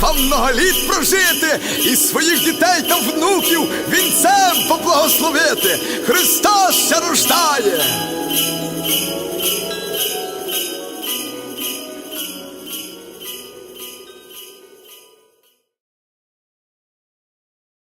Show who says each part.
Speaker 1: вам многоліт прожити і своїх дітей та внуків вінцем поблагословити. Христос ще рожда.